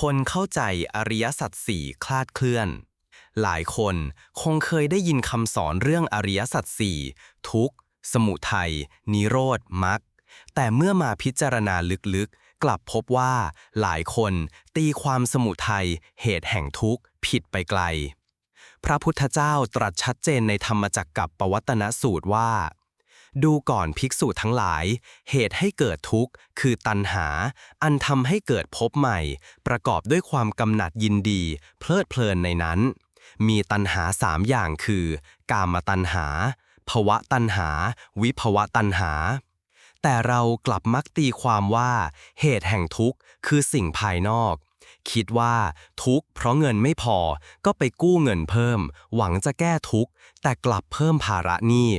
คนเข้าใจอริยสัจสี่คลาดเคลื่อน หลายคนคงเคยได้ยินคำสอนเรื่องอริยสัจสี่ทุกข์ สมุทัย นิโรธมรรค แต่เมื่อมาพิจารณาลึกๆ กลับพบว่า หลายคนตีความสมุทัยเหตุแห่งทุกข์ ผิดไปไกล พระพุทธเจ้าตรัสชัดเจนในธรรมจักกับปวัตนสูตรว่า ดูก่อนภิกษุทั้งหลาย เหตุให้เกิดทุกข์ คือตัณหา อันทำให้เกิดภพใหม่ ประกอบด้วยความกำหนัดยินดี เพลิดเพลินในนั้น มีตัณหาสามอย่างคือ กามตัณหา ภวะตัณหา วิภวะตัณหา แต่เรากลับมักตีความว่า เหตุแห่งทุกข์ คือสิ่งภายนอกคิดว่าทุกข์เพราะเงินไม่พอก็ไปกู้เงินเพิ่ม หวังจะแก้ทุกข์แต่กลับเพิ่มภาระหนี้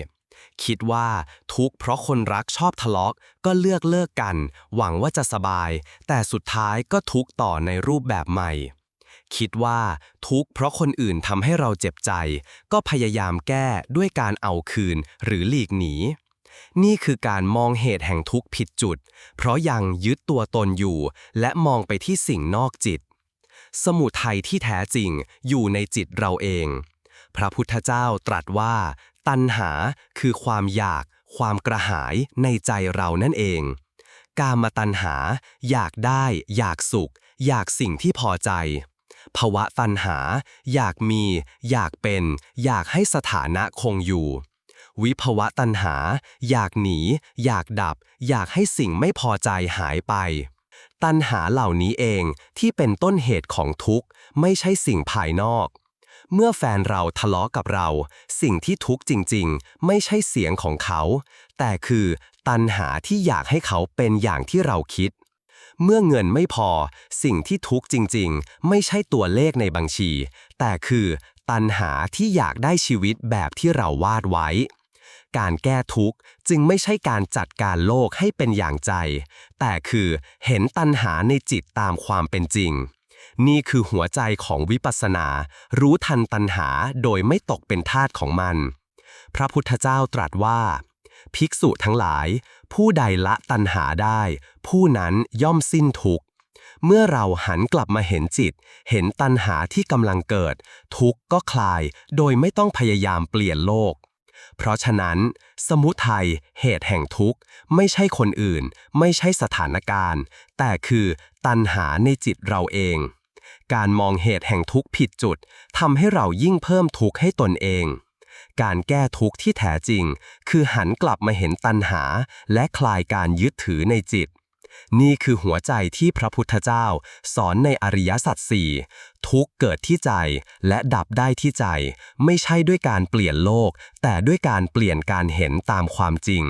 คิดว่าทุกข์เพราะคนรักชอบทะเลาะก็เลือกเลิกกัน หวังว่าจะสบาย แต่สุดท้ายก็ทุกข์ต่อในรูปแบบใหม่ คิดว่าทุกข์เพราะคนอื่นทำให้เราเจ็บใจ ก็พยายามแก้ด้วยการเอาคืนหรือหลีกหนี นี่คือการมองเหตุแห่งทุกข์ผิดจุด เพราะยังยึดตัวตนอยู่ และมองไปที่สิ่งนอกจิต สมุทัยที่แท้จริงอยู่ในจิตเราเองพระพุทธเจ้าตรัสว่า ตัณหาคือความอยาก ความกระหายในใจเรานั่นเอง กามตัณหา อยากได้ อยากสุข อยากสิ่งที่พอใจ ภวะตัณหา อยากมี อยากเป็น อยากให้สถานะคงอยู่ วิภวะตัณหา อยากหนี อยากดับ อยากให้สิ่งไม่พอใจหายไปตัณหาเหล่านี้เองที่เป็นต้นเหตุของทุกข์ ไม่ใช่สิ่งภายนอก เมื่อแฟนเราทะเลาะกับเรา สิ่งที่ทุกข์จริงๆ ไม่ใช่เสียงของเขา แต่คือตัณหาที่อยากให้เขาเป็นอย่างที่เราคิด เมื่อเงินไม่พอ สิ่งที่ทุกข์จริงๆ ไม่ใช่ตัวเลขในบัญชี แต่คือตัณหาที่อยากได้ชีวิตแบบที่เราวาดไว้ การแก้ทุกข์จึงไม่ใช่การจัดการโลกให้เป็นอย่างใจ แต่คือเห็นตัณหาในจิตตามความเป็นจริง นี่คือหัวใจของวิปัสสนา รู้ทันตัณหาโดยไม่ตกเป็นทาสของมัน พระพุทธเจ้าตรัสว่า ภิกษุทั้งหลาย ผู้ใดละตัณหาได้ ผู้นั้นย่อมสิ้นทุกข์ เมื่อเราหันกลับมาเห็นจิต เห็นตัณหาที่กำลังเกิด ทุกข์ก็คลาย โดยไม่ต้องพยายามเปลี่ยนโลก เพราะฉะนั้น สมุทัยเหตุแห่งทุกข์ ไม่ใช่คนอื่น ไม่ใช่สถานการณ์ แต่คือตัณหาในจิตเราเอง การมองเหตุแห่งทุกข์ผิดจุดทำให้เรายิ่งเพิ่มทุกข์ให้ตนเอง การแก้ทุกข์ที่แท้จริง คือหันกลับมาเห็นตัณหา และคลายการยึดถือในจิต นี่คือหัวใจที่พระพุทธเจ้า สอนในอริยสัจสี่ทุกเกิดที่ใจและดับได้ที่ใจ ไม่ใช่ด้วยการเปลี่ยนโลก แต่ด้วยการเปลี่ยนการเห็นตามความจริง